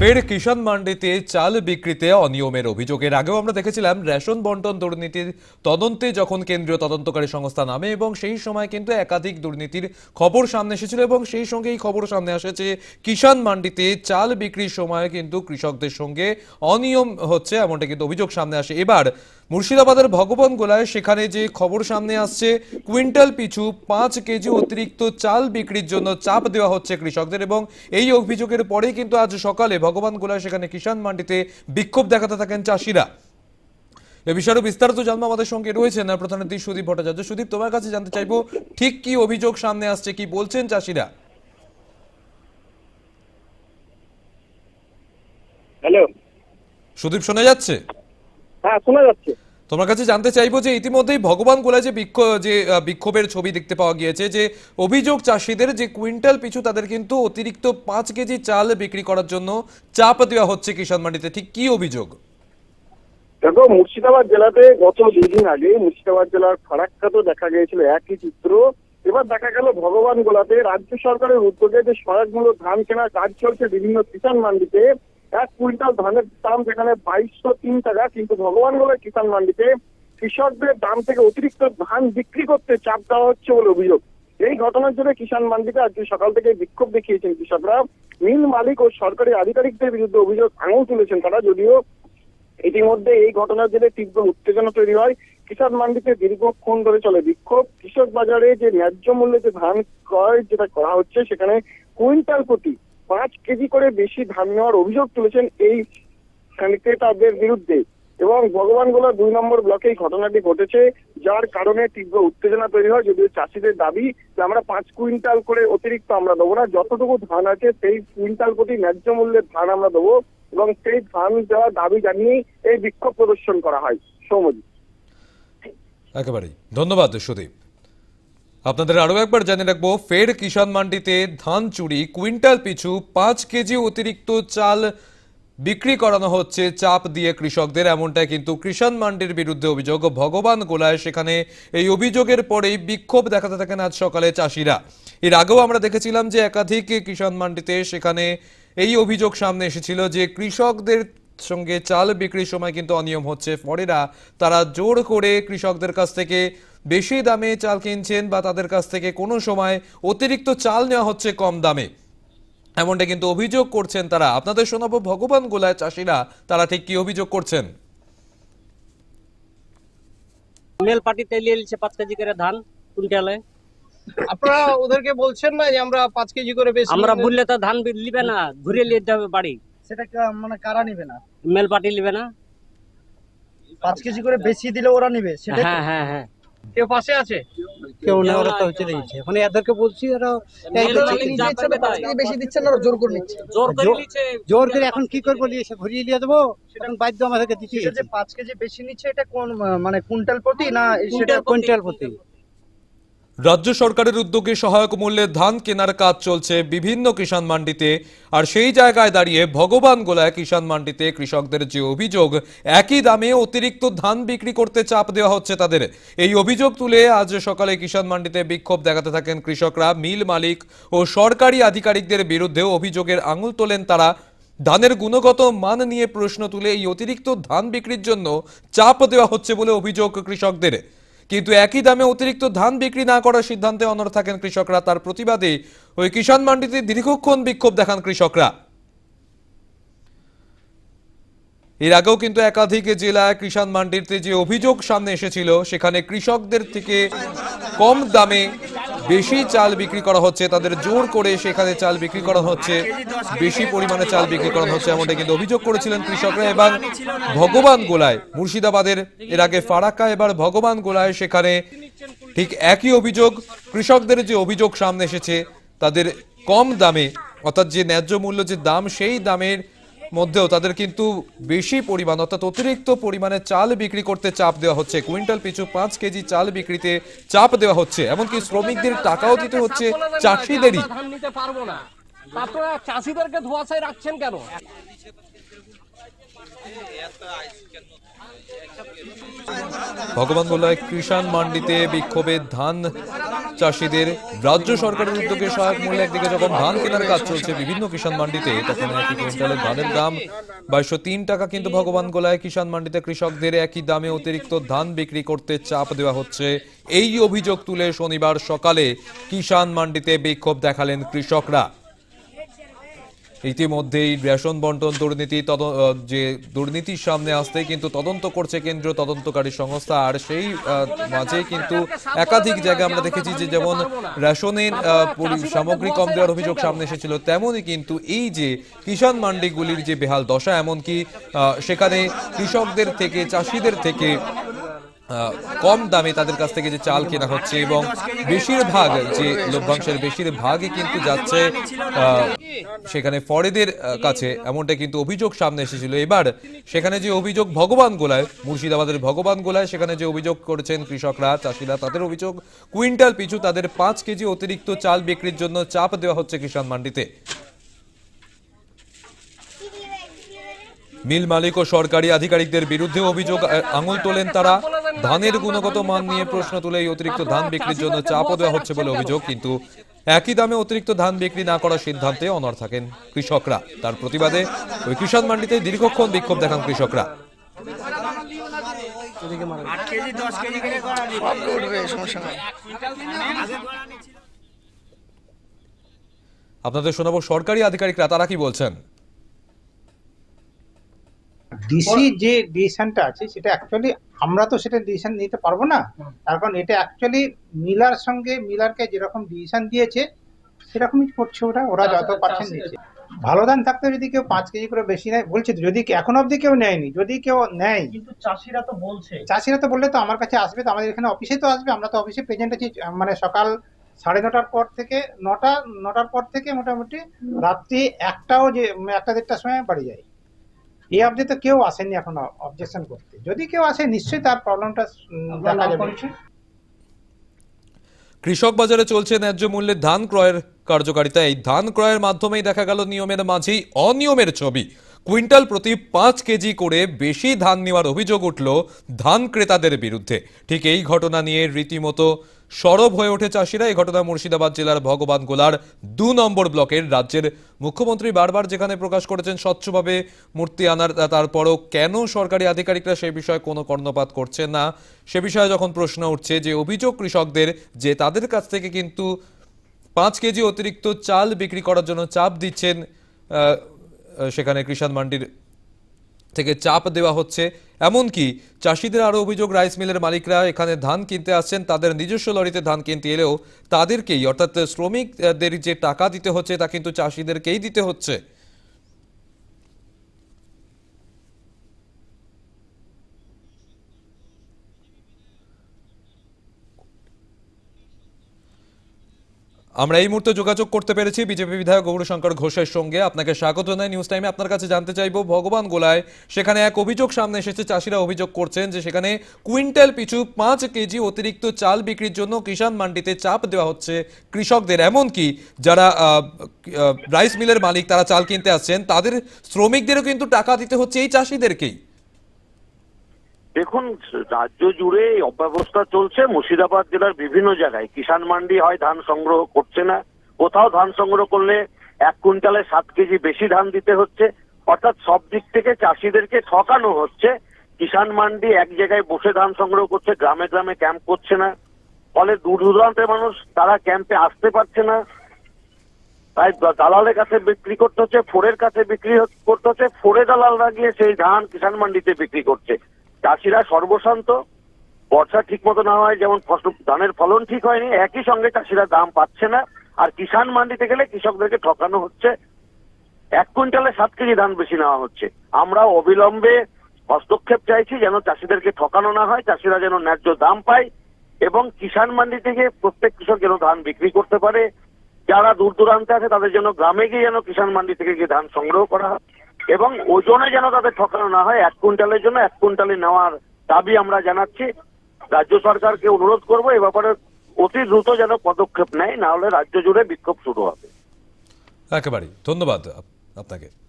ফের কিষাণ মান্ডিতে চাল বিক্রিতে অনিয়মের অভিযোগের আগেও আমরা দেখেছিলাম, রেশন বন্টন দুর্নীতির তদন্তে যখন কেন্দ্রীয় তদন্তকারী সংস্থা নামে এবং সেই সময় কিন্তু একাধিক দুর্নীতির খবর সামনে এসেছিল এবং সেই সঙ্গে এই খবর সামনে আসেছে, কিষাণ মান্ডিতে চাল বিক্রির সময় কিন্তু কৃষকদের সঙ্গে অনিয়ম হচ্ছে এমনটা কিন্তু অভিযোগ সামনে আসে। এবার মুর্শিদাবাদের ভগবান গোলায় সেখানে যে খবর সামনে আসছে কুইন্টাল পিছু পাঁচ কেজি অতিরিক্ত চাল বিক্রির জন্য চাপ দেওয়া হচ্ছে কৃষকদের এবং এই অভিযোগের পরেই কিন্তু আজ সকালে ভগবান গোলায় সেখানে কিষাণ মান্ডিতে বিক্ষোভ দেখাতে থাকেন চাষিরা। এ বিষয়ে বিস্তারিত জানব আমাদের সঙ্গে রয়েছেন প্রধানমন্ত্রী সুদীপ ভট্টাচার্য। সুদীপ তোমার কাছে জানতে চাইব ঠিক কি অভিযোগ সামনে আসছে কি বলছেন চাষিরা? হ্যালো। সুদীপ শোনা যাচ্ছে? হ্যাঁ শোনা যাচ্ছে। তোমার কাছে জানতে চাইব যে ইতিমধ্যেই ভগবান গোলায় যে বিক্ষোভ যে বিক্ষোভের ছবি দেখতে পাওয়া গিয়েছে যে অভিযোগ চাষিদের যে কুইন্টাল পিছু তাদের কিন্তু অতিরিক্ত পাঁচ কেজি চাল বিক্রি করার জন্য চাপ দেওয়া হচ্ছে কিষাণ মান্ডিতে। ঠিক কি অভিযোগ? দেখো মুর্শিদাবাদ জেলাতে গত দুদিন আগে মুর্শিদাবাদ জেলার ফারাক্কাতেও দেখা গিয়েছিল একই চিত্র। এবার দেখা গেল ভগবান গোলাতে রাজ্য সরকারের উদ্যোগে যে সহায়কমূলক ধান কেনার কাজ চলছে বিভিন্ন কিষাণ মান্ডিতে এক কুইন্টাল ধানের দাম যেখানে বাইশশো তিন টাকা, কিন্তু ভগবান গোলার কিষাণ মান্ডিতে কৃষকদের দাম থেকে অতিরিক্ত ধান বিক্রি করতে চাপ দেওয়া হচ্ছে বলে অভিযোগ। এই ঘটনার জন্য কিষাণ মান্ডিতে আজকে সকাল থেকে বিক্ষোভ দেখিয়েছেন কৃষকরা। মিল মালিক ও সরকারি আধিকারিকদের বিরুদ্ধে অভিযোগ আঙুল তুলেছেন তারা, যদিও ইতিমধ্যে এই ঘটনার জেরে তীব্র উত্তেজনা তৈরি হয়। কিষাণ মান্ডিতে দীর্ঘক্ষণ ধরে চলে বিক্ষোভ। কৃষক বাজারে যে ন্যায্য মূল্যে যে ধান ক্রয় যেটা করা হচ্ছে, সেখানে কুইন্টাল প্রতি পাঁচ কেজি করে বেশি ধান নেওয়ার অভিযোগ তুলেছেন এই ক্রেতাদের বিরুদ্ধে। এবং ভগবানগোলা দুই নম্বর ব্লকে এই ঘটনাটি ঘটেছে, যার কারণে তীব্র উত্তেজনা তৈরি হয়। যদিও চাষিদের দাবি যে আমরা পাঁচ কুইন্টাল করে অতিরিক্ত আমরা দেবো না, যতটুকু ধান আছে সেই কুইন্টাল প্রতি ন্যায্য মূল্যের ধান আমরা দেবো এবং সেই ধান দেওয়ার দাবি জানিয়েই এই বিক্ষোভ প্রদর্শন করা হয়। সৌমজি একেবারেই। ধন্যবাদ সুদীপ। আপনাদের আরও একবার জানিয়ে রাখব, ফের কিষাণ মান্ডিতে ধান চুরি, কুইন্টাল পিছু পাঁচ কেজি অতিরিক্ত চাল বিক্রি করানো হচ্ছে, চাপ দিয়ে কৃষকদের। এমনটাই কিন্তু কিষাণ মান্ডির বিরুদ্ধে অভিযোগ। ভগবান গোলায় সেখানে এই অভিযোগের পরেই বিক্ষোভ দেখাতে থাকেন আজ সকালে চাষিরা। এর আগেও আমরা দেখেছিলাম যে একাধিক কিষাণ মান্ডিতে সেখানে এই অভিযোগ সামনে এসেছিল যে কৃষকদের সঙ্গে চাল বিক্রির সময় কিন্তু অনিয়ম হচ্ছে। ফরেরা তারা জোর করে কৃষকদের কাছ থেকে বেশি দামে চাল কিনছেন বা তাদের কাছ থেকে কোনো সময় অতিরিক্ত চাল নেওয়া হচ্ছে কম দামে। এমনটা কিন্তু অভিযোগ করছেন তারা। আপনাদের শোনাবো ভগবান গোলায় চাষিরা তারা ঠিক কি অভিযোগ করছেন? মেল পার্টিতে নিয়ে নিচ্ছে পাঁচ কেজি করে ধান কুইন্টালে। আপনারা ওদেরকে বলছেন না যে আমরা পাঁচ কেজি করে বেশি আমরা বললে তো ধান লিবে না ঘুরিয়ে নিয়ে যেতে হবে বাড়ি। সেটা মানে কারা নিবে না? মেল পার্টি লিবে না? পাঁচ কেজি করে বেশি দিলে ওরা নিবে সেটা হ্যাঁ হ্যাঁ হ্যাঁ। কেউ পাশে আছে? কেউ না ওরা তো হচ্ছে দিচ্ছে এখন এদেরকে বলছি ওরা বেশি দিচ্ছেন না জোর করে নিচ্ছে। জোর করে নিচ্ছে। জোর করে এখন কি করব নিয়ে এসে ঘুরিয়ে নিয়ে দেবো এখন বাধ্য আমাদেরকে যে কেজি বেশি নিচ্ছে এটা কোন মানে কুইন্টাল প্রতি না সেটা কুইন্টাল প্রতি। রাজ্য সরকারের উদ্যোগে সহায়ক মূল্যে ধান কেনার কাজ চলছে বিভিন্ন কিষাণ মান্ডিতে আর সেই জায়গায় দাঁড়িয়ে ভগবান গোলায় কিষাণ মান্ডিতে কৃষকদের যে অভিযোগ, একই দামে অতিরিক্ত ধান বিক্রি করতে চাপ দেওয়া হচ্ছে তাদের। এই অভিযোগ তুলে আজ সকালে কিষাণ মান্ডিতে বিক্ষোভ দেখাতে থাকেন কৃষকরা, মিল মালিক ও সরকারি আধিকারিকদের বিরুদ্ধে অভিযোগের আঙুল তোলেন তারা। ধানের গুণগত মান নিয়ে প্রশ্ন তুলে এই অতিরিক্ত ধান বিক্রির জন্য চাপ দেওয়া হচ্ছে বলে অভিযোগ কৃষকদের। কিন্তু একই দামে অতিরিক্ত ধান বিক্রি না করার সিদ্ধান্তে অনর থাকেন কৃষকরা। তার প্রতিবাদে ওই কিষাণ মান্ডিতে দীর্ঘক্ষণ বিক্ষোভ দেখান কৃষকরা। এর আগেও কিন্তু একাধিক জেলায় কৃষাণ মান্ডিতে যে অভিযোগ সামনে এসেছিল, সেখানে কৃষকদের থেকে কম দামে বেশি চাল বিক্রি করা হচ্ছে, তাদের জোর করে সেখানে চাল বিক্রি করা হচ্ছে, বেশি পরিমাণে চাল বিক্রি করা হচ্ছে এমনটা কিন্তু অভিযোগ করেছিলেন কৃষকরা। এবং ভগবান গোলায়, মুর্শিদাবাদের এর আগে ফারাক্কা, এবার ভগবান গোলায়, সেখানে ঠিক একই অভিযোগ, কৃষকদের যে অভিযোগ সামনে এসেছে, তাদের কম দামে, অর্থাৎ যে ন্যায্য মূল্য যে দাম, সেই দামের মধ্যেও তাদের কিন্তু বেশি পরিমাণ অর্থাৎ অতিরিক্ত পরিমাণে চাল বিক্রি করতে চাপ দেওয়া হচ্ছে। কুইন্টাল পিছু পাঁচ কেজি চাল বিক্রিতে চাপ দেওয়া হচ্ছে। এমনকি শ্রমিকদের টাকাও দিতে হচ্ছে চাষিদেরই। চাষিদেরকে ধোয়াশায় রাখছেন কেন? ভগবান গোলায় কৃষাণ মান্ডিতে বিক্ষোভে ধান চাষিদের রাজ্য সরকারের উদ্যোগে সহায়ক মূল্যে একদিকে যখন ধান কেনার কাজ চলছে বিভিন্ন কিষাণ মান্ডিতে, তখন একই কুইন্টালের ধানের দাম বাইশো তিন টাকা কিন্তু ভগবান গোলায় কিষাণ মান্ডিতে কৃষকদের একই দামে অতিরিক্ত ধান বিক্রি করতে চাপ দেওয়া হচ্ছে। এই অভিযোগ তুলে শনিবার সকালে কিষাণ মান্ডিতে বিক্ষোভ দেখালেন কৃষকরা। ইতিমধ্যেই রেশন বন্টন দুর্নীতি যে দুর্নীতির সামনে আসতে কিন্তু তদন্ত করছে কেন্দ্রীয় তদন্তকারী সংস্থা। আর সেই মাঝে কিন্তু একাধিক জায়গায় আমরা দেখেছি যে যেমন রেশনের সামগ্রী কম দেওয়ার অভিযোগ সামনে এসেছিল, তেমনই কিন্তু এই যে কিষাণ মান্ডিগুলির যে বেহাল দশা, এমনকি সেখানে কৃষকদের থেকে, চাষিদের থেকে কম দামে তাদের কাছ থেকে যে চাল কেনা হচ্ছে এবং বেশিরভাগ যে লভ্যাংশের বেশিরভাগই কিন্তু যাচ্ছে সেখানে ফরেদের কাছে। এমনটা কিন্তু অভিযোগ সামনে এসেছিল। এবার সেখানে যে অভিযোগ ভগবান গোলায়, মুর্শিদাবাদের ভগবান গোলায় সেখানে যে অভিযোগ করেছেন কৃষকরা, চাষিরা, তাদের অভিযোগ, কুইন্টাল পিছু তাদের পাঁচ কেজি অতিরিক্ত চাল বিক্রির জন্য চাপ দেওয়া হচ্ছে কিষাণ মান্ডিতে। মিল মালিক ও সরকারি আধিকারিকদের বিরুদ্ধে অভিযোগ আঙুল তোলেন তারা। ধানের গুণগত মান নিয়ে প্রশ্ন তুলে এই অতিরিক্ত ধান বিক্রির জন্য চাপও দেওয়া হচ্ছে বলে অভিযোগ কিন্তু একই দামে অতিরিক্ত ধান বিক্রি না করার সিদ্ধান্তে অনর থাকেন কৃষকরা। তার প্রতিবাদে ওই কিষাণ মান্ডিতে দীর্ঘক্ষণ বিক্ষোভ দেখান কৃষকরা। আপনাদের শোনাবো সরকারি আধিকারিকরা তারা কি বলছেন? ডিসি যে ডিসিশনটা আছে সেটা অ্যাকচুয়ালি আমরা তো সেটা ডিসিশন নিতে পারব না। তার কারণ এটা অ্যাকচুয়ালি মিলার সঙ্গে মিলারকে যেরকম ডিসিশন দিয়েছে সেরকমই করছে ওরা। ওরা যত পার্সেন্ট নিচ্ছে ভালো ধান থাকতে যদি কেউ পাঁচ কেজি করে বেশি নেয় বলছে যদি এখন অবধি কেউ নেয়নি যদি কেউ নেয়। কিন্তু চাষিরা তো বলছে। চাষিরা তো বললে তো আমার কাছে আসবে তো আমাদের এখানে অফিসে তো আসবে আমরা তো অফিসে প্রেজেন্ট আছি মানে সকাল সাড়ে নটার পর থেকে নটা নটার পর থেকে মোটামুটি রাত্রি একটাও যে একটা দেড়টার সময় বাড়ি যায়। এই অবধি তো কেউ আসেনি এখন অবজেকশন করতে। যদি কেউ আসে নিশ্চয়ই তার প্রবলেমটা দেখা যাবে। কৃষক বাজারে চলছে ন্যায্য মূল্যে ধান ক্রয়ের কার্যকারিতা। এই ধান ক্রয়ের মাধ্যমেই দেখা গেল নিয়মের মাঝেই অনিয়মের ছবি। কুইন্টাল প্রতি পাঁচ কেজি করে বেশি ধান নেওয়ার অভিযোগ উঠল ধান ক্রেতাদের বিরুদ্ধে। ঠিক এই ঘটনা নিয়ে রীতিমতো সরব হয়ে ওঠে চাষিরা। এই ঘটনা মুর্শিদাবাদ জেলার ভগবান গোলার দু নম্বর ব্লকের রাজ্যের মুখ্যমন্ত্রী বারবার যেখানে প্রকাশ করেছেন, স্বচ্ছভাবে মূর্তি আনার তারপরও কেন সরকারি আধিকারিকরা সেই বিষয়ে কোনো কর্ণপাত করছেন না? সে বিষয়ে যখন প্রশ্ন উঠছে যে, অভিযোগ কৃষকদের যে তাদের কাছ থেকে কিন্তু পাঁচ কেজি অতিরিক্ত চাল বিক্রি করার জন্য চাপ দিচ্ছেন সেখানে কৃষাণ মান্ডির থেকে চাপ দেওয়া হচ্ছে। এমনকি চাষিদের আরও অভিযোগ, রাইস মিলের মালিকরা এখানে ধান কিনতে আসছেন, তাদের নিজস্ব লরিতে ধান কিনতে এলেও তাদেরকেই, অর্থাৎ শ্রমিকদের যে টাকা দিতে হচ্ছে, তা কিন্তু চাষিদেরকেই দিতে হচ্ছে। আমরা এই মুহূর্তে যোগাযোগ করতে পেরেছি বিজেপি বিধায়ক গৌরশঙ্কর ঘোষের সঙ্গে। আপনাকে স্বাগত জানাই। নিউজ টাইমে আপনার কাছে জানতে চাইব, ভগবান গোলায় সেখানে এক অভিযোগ সামনে এসেছে। চাষিরা অভিযোগ করছেন যে সেখানে কুইন্টাল পিছু পাঁচ কেজি অতিরিক্ত চাল বিক্রির জন্য কিষাণ মান্ডিতে চাপ দেওয়া হচ্ছে কৃষকদের। এমনকি যারা রাইস মিলের মালিক, তারা চাল কিনতে আসছেন, তাদের শ্রমিকদেরও কিন্তু টাকা দিতে হচ্ছে এই চাষিদেরকেই। দেখুন, রাজ্য জুড়ে এই অব্যবস্থা চলছে। মুর্শিদাবাদ জেলার বিভিন্ন জায়গায়। কিষাণ মান্ডি হয়, ধান সংগ্রহ করছে না। কোথাও ধান সংগ্রহ করলে এক কুইন্টালে সাত কেজি বেশি ধান দিতে হচ্ছে। অর্থাৎ সব দিক থেকে চাষিদেরকে ঠকানো হচ্ছে। কিষাণ মান্ডি এক জায়গায় বসে ধান সংগ্রহ করছে, গ্রামে গ্রামে ক্যাম্প করছে না। ফলে দূর দূরান্তের মানুষ, তারা ক্যাম্পে আসতে পারছে না। তাই দালালের কাছে বিক্রি করতে হচ্ছে, ফোরের কাছে বিক্রি করতে হচ্ছে। ফোরে দালালরা গিয়ে সেই ধান কিষাণ মান্ডিতে বিক্রি করছে। চাষিরা সর্বশান্ত। বর্ষা ঠিক মতো না হয়, যেমন ফসল, ধানের ফলন ঠিক হয়নি, একই সঙ্গে চাষিরা দাম পাচ্ছে না। আর কিষাণ মান্ডিতে গেলে কৃষকদেরকে ঠকানো হচ্ছে। এক কুইন্টালে সাত কেজি ধান বেশি নেওয়া হচ্ছে। আমরা অবিলম্বে হস্তক্ষেপ চাইছি যেন চাষিদেরকে ঠকানো না হয়, চাষিরা যেন ন্যায্য দাম পায় এবং কিষাণ মান্ডি থেকে প্রত্যেক কৃষক যেন ধান বিক্রি করতে পারে। যারা দূর দূরান্তে আছে, তাদের জন্য গ্রামে গিয়ে যেন কিষাণ মান্ডি থেকে গিয়ে ধান সংগ্রহ করা হয়। এবং ওজনে যেন তাদের ঠকানো না হয়, এক কুইন্টালের জন্য এক কুইন্টালে নেওয়ার দাবি আমরা জানাচ্ছি। রাজ্য সরকারকে অনুরোধ করব এ ব্যাপারে অতি দ্রুত যেন পদক্ষেপ নেয়, না হলে রাজ্য জুড়ে বিক্ষোভ শুরু হবে। একেবারেই। ধন্যবাদ আপনাকে।